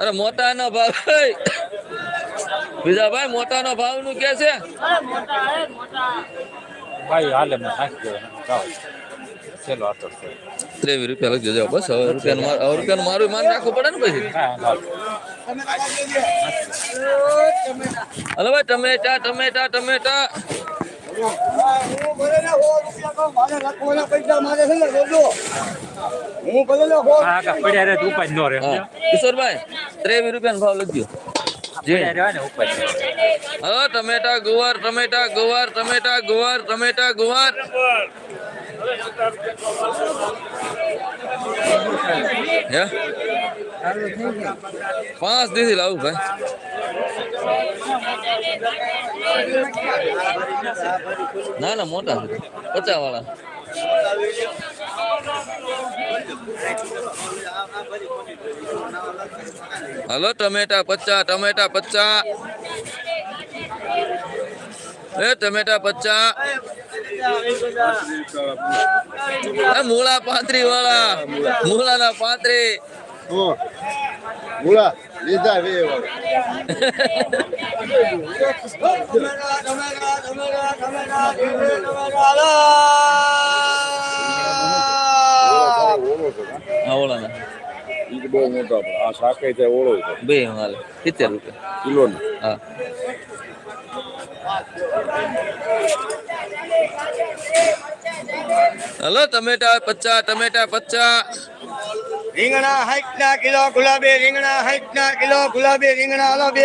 અરે મોટા નો ભાવ ભાઈ બીજા ભાઈ મોટા નો ભાવનું કે છે? ભાઈ હાલે ત્રેવીસ રૂપિયા બસ. હવે રૂપિયાનું માર- માન રાખવું પડે ને પછી? હા હલો. ભાઈ ટમેટા ટમેટા ટમેટા. હું બોલેલો હો હા કા પડ્યા રે તો ઉપાય નો રે હા. કિશોરભાઈ ત્રેવીસ રૂપિયાનો ભાવ લખજો. પડ્યા રહેવાય ને ઉપાય નો રે હા ટમેટા ગુવાર ટમેટા ગુવાર ટમેટા ગુવાર ટમેટા ગુવાર. હે? પાંચ દીધી લાવું ભાઈ. ના ના મોટા છે. પચાસ વાળા. હલો ટમેટા પચા ટમેટા પચા એ ટમેટા પચા એ મૂળા પાંત્રી વાળા મૂળાના પાંત્રી મૂળા લીધા વે ઓળાના બહુ મોટો આ શાકે છે ઓળો છે બે હાલે સિત્તેર રૂપિયા કિલો હા હલો ટમેટા પચાસ ટમેટા પચાસ રીંગણા સાઠ ના કિલો ગુલાબી રીંગણા સાઠ ના કિલો ગુલાબી રીંગણા હાલો બે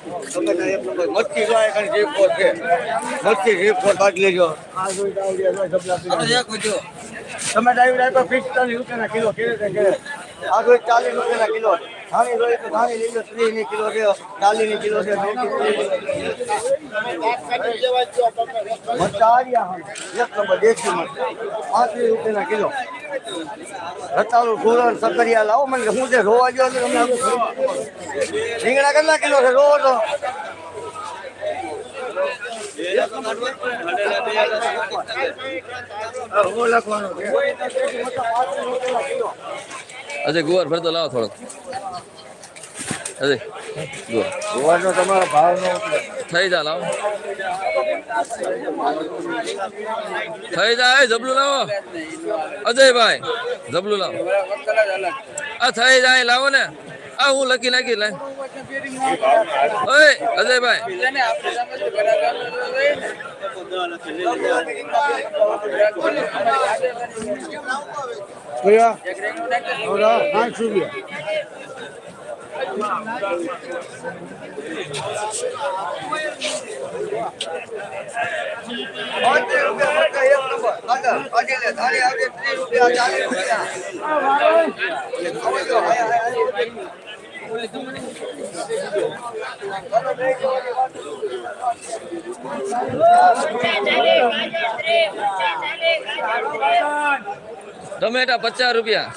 મચ્છી જો એક જીપ છે. મચ્છી જીપ પર બાદ લેજો. તમે ડાઈવ ડાઈવ પિસ્તાલીસ રૂપિયાના કિલો કેવી રીતે કરે? આ કોઈ ચાલીસ રૂપિયાના કિલો ધાણી જોઈએ તો ધાણી લઈ લો ત્રીસ કિલો છે ચાલીસ કિલો છે મરચાં આવ્યા હમ. એક નંબર દેશી મરચાં પાંત્રીસ રૂપિયાના કિલો. રતાળું સુરણ સકરિયા લાવો મને કે હું જે રોવા ગયો તમને રીંગણા કેટલા કિલો છે રોવો તો. લખવાનું છે. અજય, ગુવાર ભરતો લાવો થોડોક અજય થઈ જા, લાવો. થઈ જાય જબલું લાવો. અજયભાઈ, જબલું લાવો. આ થઈ જાય લાવો ને. આ હું લખી નાખી લે ઓય, અજયભાઈ. રૂપિયા પાંત્રીસ રૂપિયા મરચાં એક ટમેટા પચાસ રૂપિયા.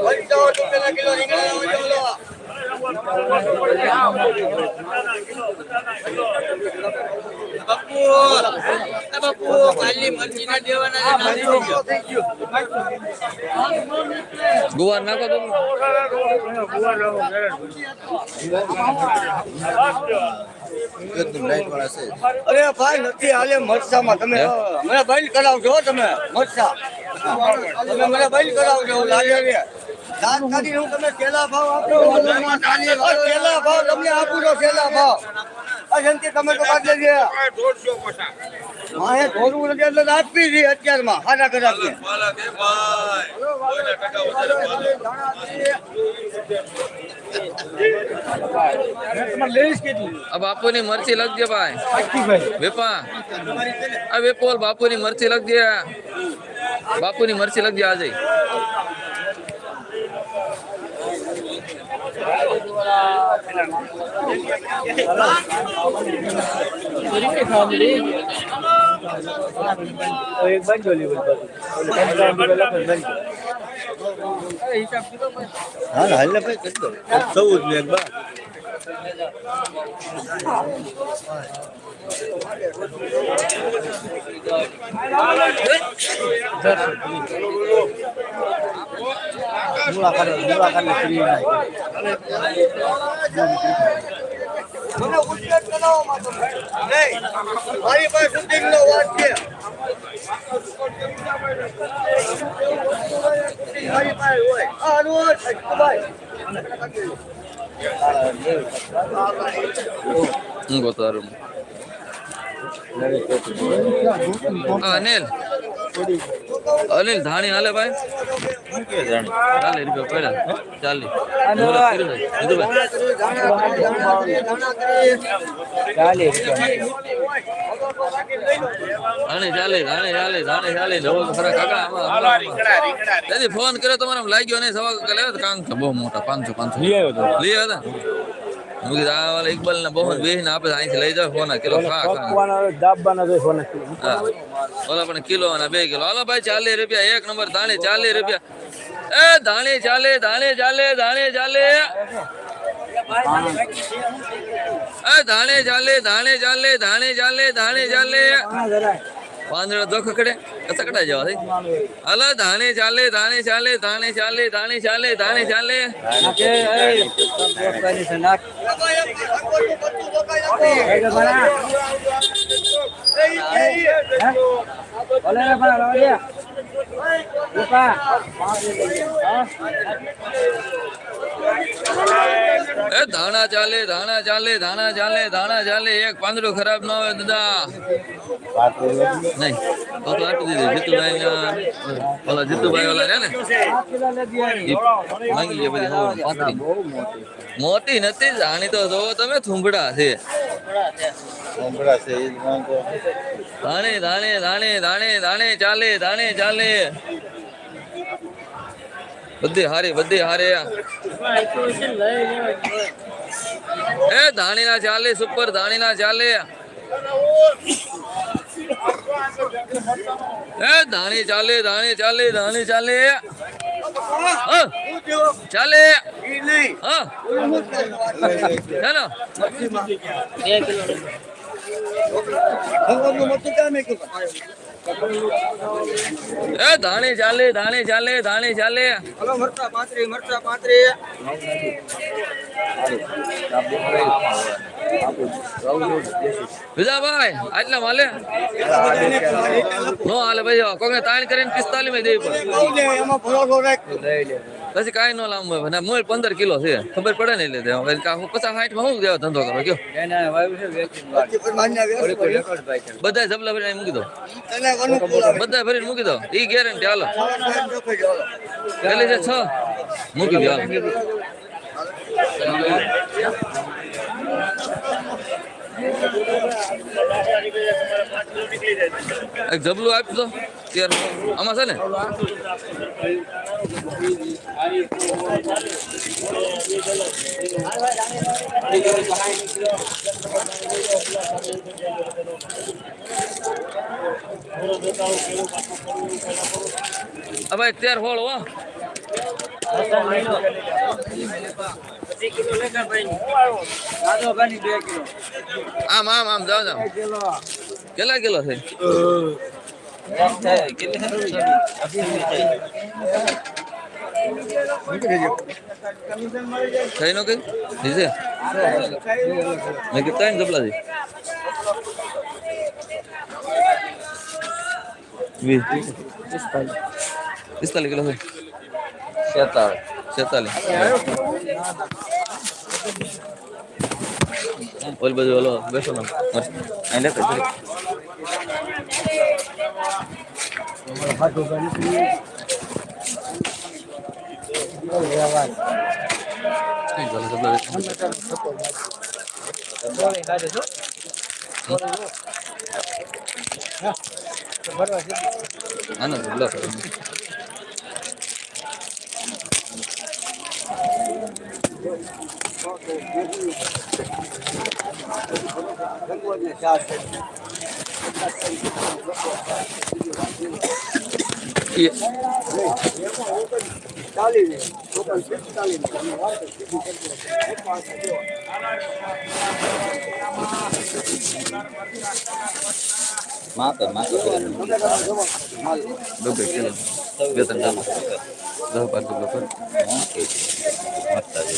પંચાવન બાપુ બાપુ કાલી મરચી ના દેવાના છે, નાની થઈ ગયો. ગુવાર નાખો તો અરે ભાઈ નથી હાલે મરચામાં. તમે મને બંધ કરાવજો તમે મરસા તમે મને બંધ કરાવજો લાગે દાંત કાઢીને હું તમને છેલ્લા ભાવ આપું છેલ્લા ભાવ તમને આપું તો છેલ્લા ભાવ. આ તમે તો કાઢી લેજે. માહે થોડું નથી એટલે આપી છે અત્યારમાં આ બાપુની મરચી લખજે ભાઈ. વેપા. આ વેપોલ બાપુની મરચી લખજે. બાપુની મરચી લખજે આજે. હા હાલ ને ભાઈ કરી દો ચૌદ ને એક બાર મને ઉલ્લેખ કરાવવામાં તમે. નહીં, મારી પાસે શૂટિંગનો વાત છે મારી પાસે હોય. અનિલ અનિલ ધાણી હાલે ભાઈ? ચાલે રૂપિયા પડ્યા. ચાલી. ધાણી ચાલે ધાણી ચાલે ધાણી ચાલી. ખરા કાકા તેથી ફોન કર્યો તમારે લાગ્યો નહીં સવા કાલે કાંક. બહુ મોટા પાંચસો પાંચસો. લઈ આવ્યો તો. લઈ આવ્યા હતા હું કીધું આ વાળા ઇકબાલ ને બહુ બેસી ને આપણે અહીંથી લઈ જાવ ફોન કિલો ખા ખા દાબવાના તો સોના હા. ઓલા પણ કિલો અને બે કિલો. હાલો ભાઈ ચાલીસ રૂપિયા એક નંબર ધાણી ચાલીસ રૂપિયા. એ ધાણી ચાલે ધાણી ચાલે ધાણી ચાલે એ ધાણે ચાલે ધાણે ચાલે ધાણે ચાલે ધાણે ચાલે પાંદડા તો કડે કસકડા જવા થઈ અલ ધાણે ચાલે ધાણે ચાલે ધાણે ચાલે ધાણે ચાલે ધાણે ચાલે. એ ધાણા ચાલે ધાણા ચાલે ધાણા ચાલે ધાણા ચાલે. એક પાંદડું ખરાબ ન હોય દાદા. નહીં તો તો આપી દીધું. જીતુભાઈ ઓલા જીતુભાઈ ઓલા રે ને? માંગી લે બધી પાંત્રી મોટી. નથી જાણી તો જોવો તમે થુંબડા છે. ધાણે ધાણે ધાણે ધાણે ધાણે ચાલે ધાણે ચાલે. બધી હારી બધી હારે એ ધાણીના ચાલે સુપર ધાણીના ચાલે એ ધાણી ચાલે ધાણી ચાલે ધાણી ચાલે હા, ચાલે હા છે ને એ ધાણી ચાલે ધાણી ચાલે ધાણી ચાલે. હલો મરચા પાત્રી મરચા પાત્રી. વિજાભાઈ આટલા માલે? નો હાલે ભાઈ કોઈને તાણ કરીને પિસ્તાલીસમાં દેવી પડે. પછી કાંઈ નો લાંબુ અને મોલ પંદર કિલો છે. ખબર પડે ને એટલે હું પચાસ સાઠમાં હું દેવા ધંધો કરો કયો. બધા જબલા મૂકી દો. બધા ભરીને મૂકી દો. ઈ ગેરંટી હાલો. પેલી છે છ. મૂકી દો એક જબલું આપી દો. ત્યાર આમાં છે ને? હવે અત્યારે હોળ હો. આમ આમ આમ, જાઓ જાઓ. કેટલા કિલો છે? થઈ નો કઈ? દીધે મેં કેટલા છે વીસ પિસ્તાલીસ કિલો છે છેતાલીસ છેતાલીસ ઓલ બધું ઓલો બેસો ને અહીં લેતા જરીક. કઈ ચાલે જબલા ચાલી ના ના જબલા કરે. એ માપે માપે ડબ્બે કિલો બે ત્રણ જબલા દસ બાર જબલા કરે. મસ્ત છે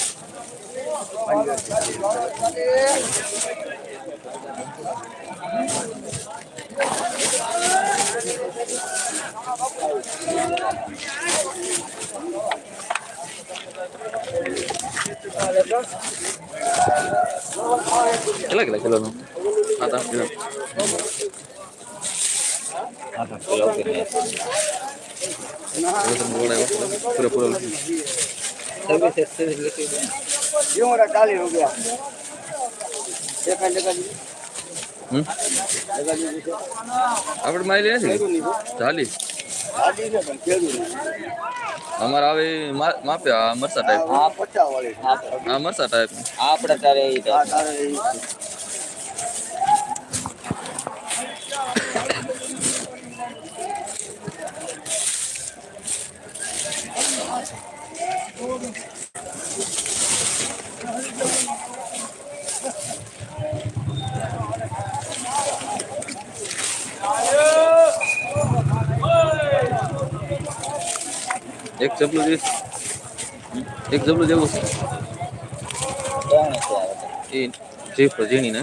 કેટલા કેટલા કિલોનું સાત આઠ કિલો આઠ આઠ કિલો કે નહીં હવે તમે બોલાવ્યો પૂરેપૂરો સર્વિસ એક્સર્વિસ લખી દો જીવોના ચાલીસ રૂપિયા એકાદ એકાદ હમ એકાદ રૂપિયા આપણે માહિતી નથી ચાલીસ ગાડી છે પણ ખેડૂત નહીં. અમારે આવે મા- માપે આ મરસા ટાઈપ આ પચાસ વાળી. આ મરસા ટાઈપ આપણે તારે એક જબલું જે એક જબલું જેવું છે એ જીપ ઝીણી ને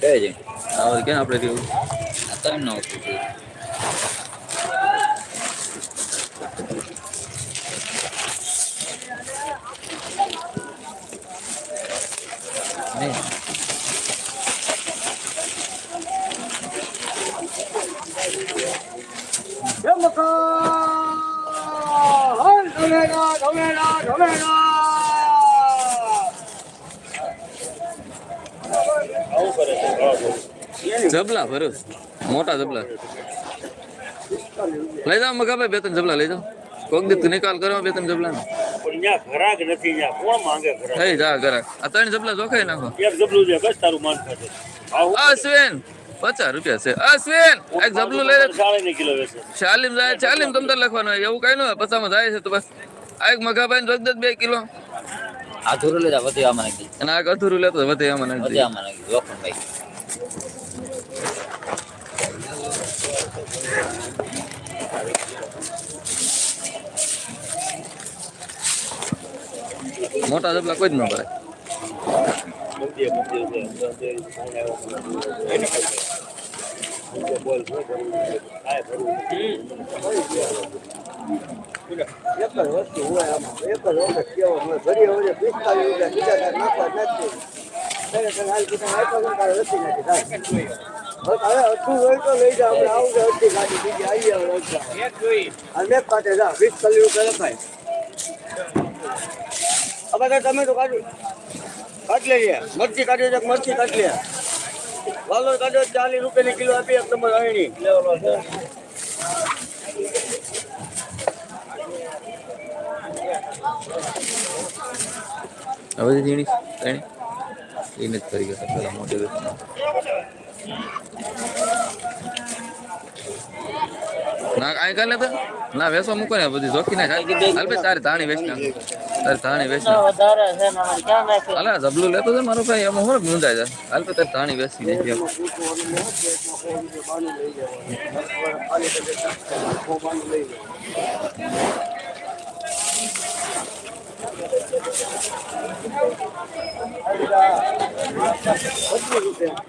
કઈ છે? આવડે ક્યાં આપણે જેવું ત્રણ નો છે નહીં જમકા! હર ધમેલા, ધમેલા, ધમેલા! જબલા ભરો. મોટા જબલા લઈ જાઓ મગાભાઈ બે ત્રણ જબલા લઈ જાઓ. કોક દીક નિકાલ કરો બે ત્રણ જબલા ઘરાક નથી કોણ માંગે ઘરાક? થઈ જા ઘરાક. આ ત્રણ જબલા જોખાઈ નાખો. એક જબલું છે બસ તારું માન ખાતે અશ્વિન પચાસ રૂપિયા છે. અશ્વિન એક જબલું લઈ લે. સાડી ને કિલો વેચે. ચાલીમ જાય ચાલીમ તમ તાર લખવાનું હોય. એવું કઈ ન હોય પચાસમાં જાય છે તો બસ. આ એક મગાભાઈ જોઈ દે બે કિલો. અધૂરું ધોરું લેતા વધે આમાં નાખી. અને આ એક અધૂરું લેતો વધે. આમાં નાખી જોખમ ભાઈ મોટા જબલા કોઈ જ ન ભરાય. એક જ વસ્તુ હોય આમાં. એક જ વખત કેવો. ઘડી હવે પિસ્તાલીસ બીજા નાખવા નથી. હાલ કીધા આપ્યા નથી. તમે તો કાઢી કાઢ લેજે મરચી કાઢી છે મરચી કાઢ લે વાલો કાઢ્યો ચાલીસ રૂપિયાની કિલો આપી એક નંબર અણી હવે ઝીણી એને જ ના, કાંઈ કાલે તો. ના વેસવા મૂકો ને બધી જોખી ના હાલ ભાઈ, તારી ધાણી વેચ નાખ તારી ધાણી વેચ નાખ વધારે છે મારે ક્યાં નાખી હાલા જબલું લેતો છે મારો ભાઈ, એમાં હું મુંજાય જાય? હાલ તો તારી ધાણી વેચી દે એમ.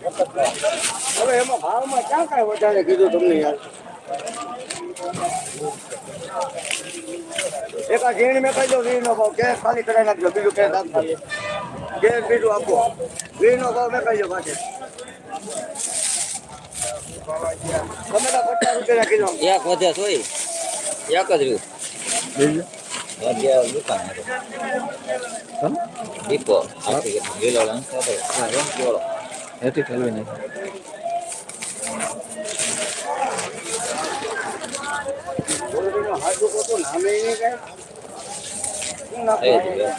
હવે એમાં ભાવમાં ક્યાં કાંઈ વધારે કીધું તમને યાર? એક આ ઝીણ મેં કહી દો વીરનો ભાવ કે ખાલી કરાવી નાખજો બીજું કે આપતા કે બીજું આપો. વીરનો ભાવ મેં કહી દો પાછળ ટમેટા પચાસ રૂપિયા કિલો. એક વધ્યા સોય એક જ દુકાન દીપો લીલો રંગ એથી ઠલવી નહીં હાથું કોતો નામે નહીં કાંઈ. શું નાખો? એ જ રહ્યો.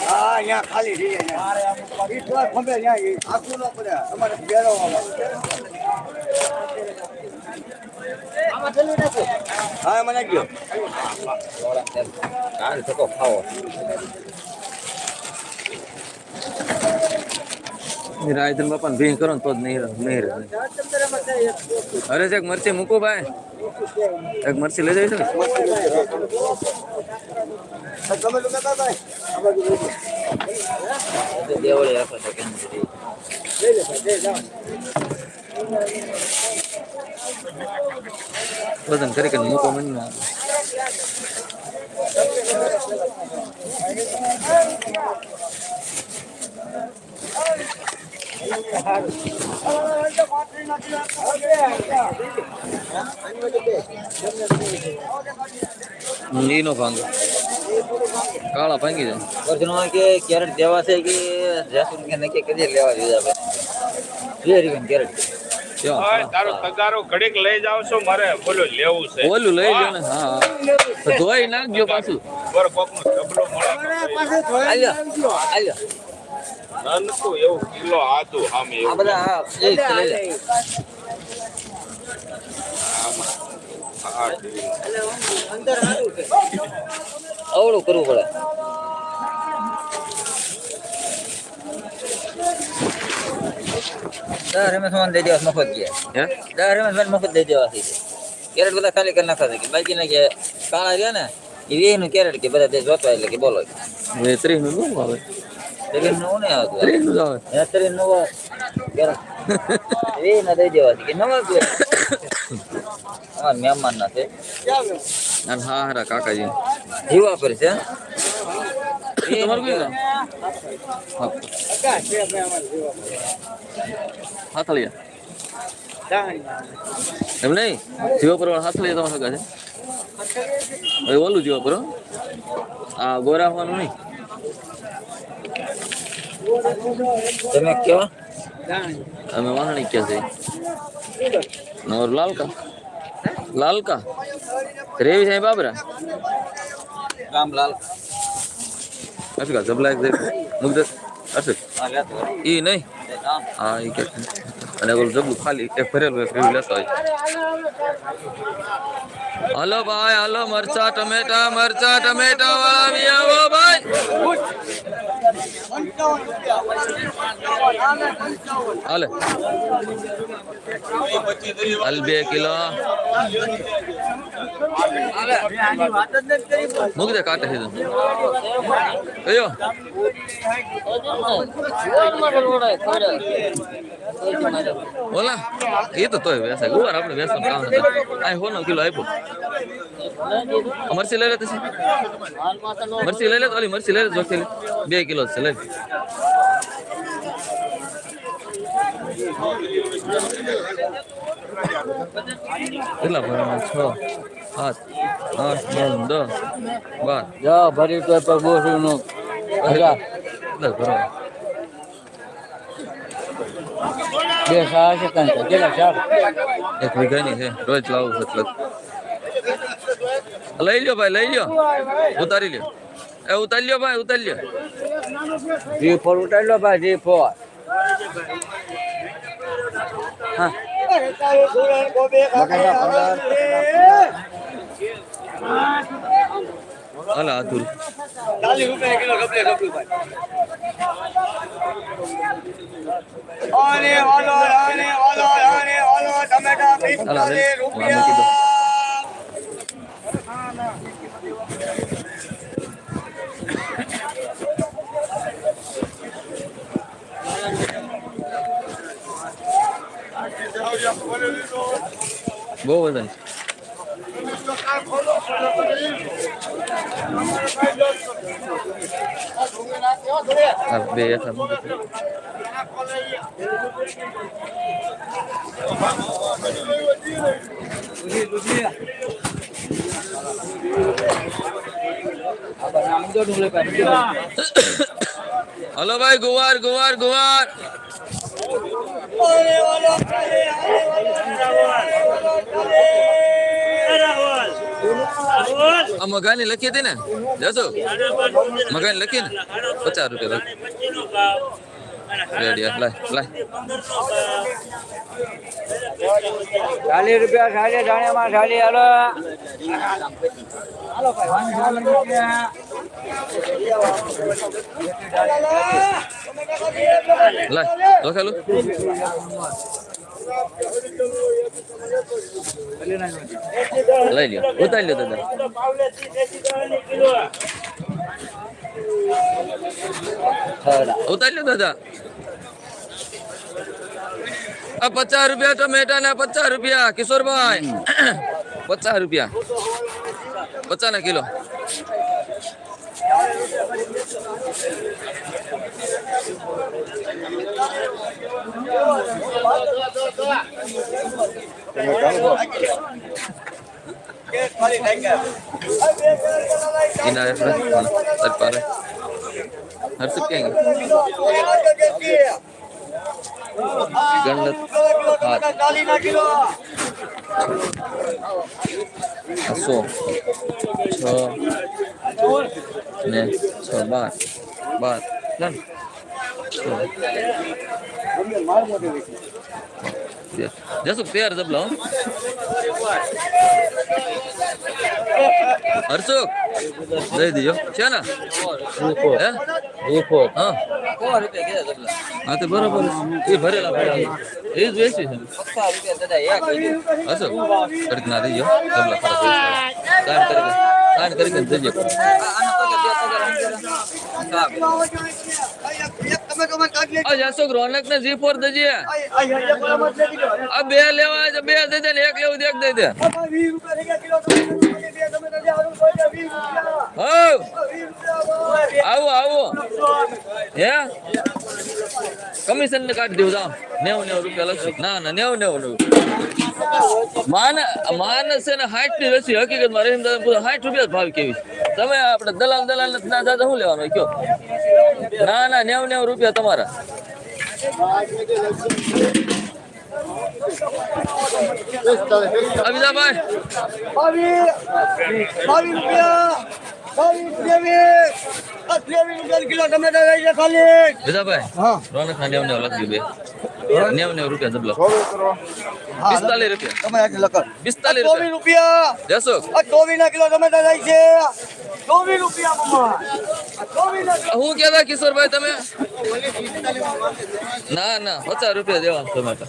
હા અહીંયા ખાલી થઈ જાય અહીંયા. ઈ તો ખંભે અહીંયા આખું ન પડે. તમારે બેરવવામાં. હા મને ગયો કાલ થકો ખાવો રાયધન બાપા ભીહ કરો તો જ નહીં નહીં અરે છે મરચી મૂકો ભાઈ. એક મરચી લઈ જાય છે રાખો તો કેમ વજન કરી કરીને મૂકો મને આવે. હમ, ઈ નો ભાંગે. કાળા ભાંગી જાય. વર્ષનો કે કેરેટ દેવા છે કે જાસૂદ કે નક્કી કરી લેવા જોઈએ આપણે. બે રીકન કેરેટ. તારો તગારો ઘડીક લઈ જાવ છો મારે બોલો લેવું છે. ઓલું લઈ લ્યો ને. હા હા. તો ધોઈ નાખજો પાછું. બરોબર કોકનો ડબલો મળે. આલ્યો આલ્યો. નનકું એવું કિલો આદુ આમ આ બધા એ જ લઈ લે અવળું કરવું પડે. દર રમેશ મને દઈ દેવા મફત ગયા. હે? રમેશ મને મફત દઈ દેવા થઈ કેરેટ બધા ખાલી કરી નાખતા કે કે બાકીના કે કાળા રહ્યા ને એ વીસનું કેરેટ કે બધા જોતા એટલે કે બોલો. એ ત્રીસનું નું આવે. ત્રીસનું ત્રીસનું આવે ત્રીસનું દઈ કે નવા જ હા મહેમાન ના છે અને હા હારા કાકાજી જીવા પર છે હાથળિયા એમ નહીં જીવા પર હાથળિયા તમારા સગા છે ઓલું જીવા પર આ ગોરા હોવાનું નહીં તમે કયો અમે વાહણી ક્યાં છે. નોર લાલકા. લાલકા. રેવી સાહેબ બાબરા? રામલાલ અશકા જબલા એક મુગ્ધ અશક. ઈ નહીં? હા ઈ કે અને ઓલું જબલું ખાલી એક ભરેલું એક રેવી લેતા હોય. હલો ભાઈ હલો મરચા ટમેટા મરચા ટમેટા વાળા આવી આવો ભાઈ પંચાવન રૂપિયા. હાલે હાલ બે કિલો મૂકી દે કાંટે સીધું કયો ઓલા એ તો તોય વેસાય. ગુવાર આપણે વેસવાનું કામ આ હોનો કિલો આપ્યો. આ મરચી લઈ લે પછી. મરચી લઈ લે ઓલી મરચી લઈ લે જોખી બે કિલો છે લઈ કેટલા ભરવાના? છ સાત આઠ નવ દસ બાર. જા ભરી તો પર બોસું નું ભરવાના. બે સાડા છે કાંઈ કેટલા ચાર? એક વીઘાની છે રોજ લાવું છું એટલે. લઈ લ્યો ભાઈ લઈ લ્યો. ઉતારી લ્યો. એ ઉતારી લ્યો ભાઈ ઉતારી લ્યો. જી ફોર ઉતારી લો ભાઈ જી ફોર હા. હાલ આધુર ચાલીસ રૂપિયા કિલો ગપલે ગપલું ભાઈ. અને ઓલો અને ઓલો અને ઓલો ટમેટા પિસ્તાલીસ રૂપિયા? બહુ વજન બે. હલો ભાઈ ગુવાર ગુવાર ગુવાર આ મગાની લખી હતી ને? જશો મગાની લખી ને? પચાસ રૂપિયા રેડી લાય લાય. ચાલીસ રૂપિયા સાડી જાણ્યામાં સાડી હાલો. લાય લખેલું લઈ લ્યો. ઉતારી લ્યો દાદા. ઉતારી લ્યો દાદા. આ પચાસ રૂપિયા ટમેટા ના પચાસ રૂપિયા, કિશોરભાઈ. પચાસ રૂપિયા. પચાસ ના કિલો. કિનારે પર સર પર હર્ષ ક્યાં ગયું ગણત સો છ ને છ બાર બાર ડન જસુ તૈયાર જબલો હર્ષુક દઈ દીજો. છે ને? હે? હા. કીધા તબલા હા તો બરોબર એ ભરેલા પડ્યા એ જ વેચી છે. હશો કડીક ના દઈજો તબલા ખરાબ કામ કરી કામ કરી જજો. આનો બે પગાર તમે તમે કાઢી આ જાસો રોનક ને જી ફોર દેજે આ બે લેવા છે બે દે દે ને એક લેવું દે એક દે દે આવું, આવો. હે? કમિશન ને કાઢી દેવું જાઓ નેવું નેવું રૂપિયા લખશું. ના ના નેવું નેવું નેવું માન, માનસ ને હાઈટની રસી હકીકતમાં રહીમ દાદા પૂરા સાઠ રૂપિયા ભાવ કેવી? તમે આપણે દલાલ દલાલ ના દાદા શું લેવાનું? કયો? ના ના નેવું નેવું રૂપિયા તમારા. અમિતાભાઈ બાવીસ બાવીસ રૂપિયા બાવીસ ત્રેવીસ ત્રેવીસ રૂપિયા કિલો ટમેટા રહી છે ખાલી વિદાભાઈ હા રોનક ના નેવું નેવું લખી બે. નેવું નેવું રૂપિયા જબલો પિસ્તાલીસ રૂપિયા. તમે આજે લખો પિસ્તાલીસ ચોવીસ રૂપિયા. જશો. ચોવીસ ના કિલો ટમેટા રહી છે ચોવીસ રૂપિયા મમ્મા હું કહેતા કિશોરભાઈ તમે? ના ના, પચાસ રૂપિયા દેવા ટમેટા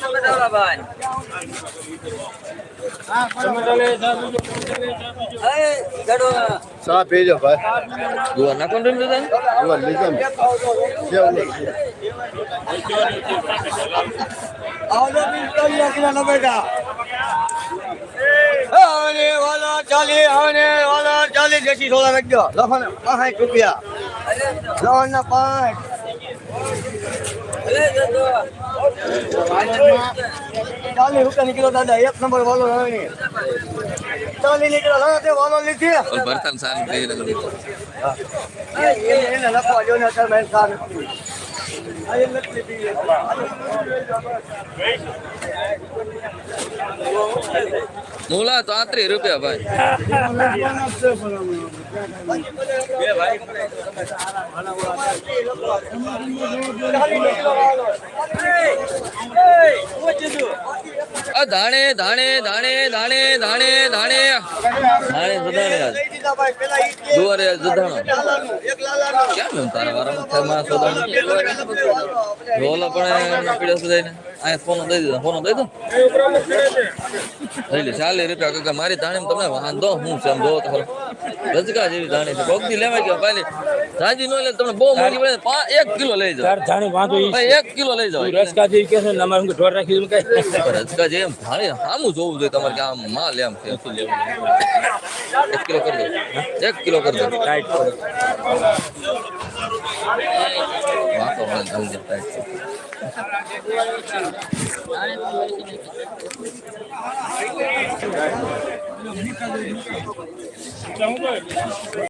તમે દાવડા ભાઈ. ગુવાર નાખો ને. દાદા જુઓ લીધો. ને આવજો પિસ્તાલીસ કિલો બેટા અને વાલા ચાલી અને વાલા ચાલી દેશી સોલા રાખજો લખો ને પાંચ રૂપિયા લવણ ના પાંચ ચાલીસ રૂપિયા નીકળ્યો દાદા એક નંબર વાલો હવે ચાલી નીકળ્યો લાવો તે વાલો લીધી ઓલ સારી લખવા જો ને અત્યારે મૂલા તો આત્રી રૂપિયા ભાઈ. ધાણે ધાણે ધાણે ધાણે ધાણે ધાણે. કેમ એમ તારા રોલા પણ અહીંયા ફોન દઈ દીધો. ફોન દઈ દો લઈ લે ચાલીસ રૂપિયા કાકા મારી ધાણી તમે વાંધો હું છે આમ જોવો તો રજકા જેવી ધાણી છે. કોકથી લેવાય કે પહેલી સાજી નો લે તમને બહુ મોંઘી પડે. એક કિલો લઈ જાઓ. તાર જાણી વાંધો એક કિલો લઈ જાઓ. રસકા જેવી કે છે ને અમારે ઢોર રાખી દઉં કઈ. રજકા જેમ ધાણી સામું જોવું જોઈએ તમારે કે આમ માલ એમ કે શું લેવું એક કિલો કરી દો એક કિલો કરી દો ટાઈટ કરો. વાંકો મને જલ્દી ટાઈટ છે.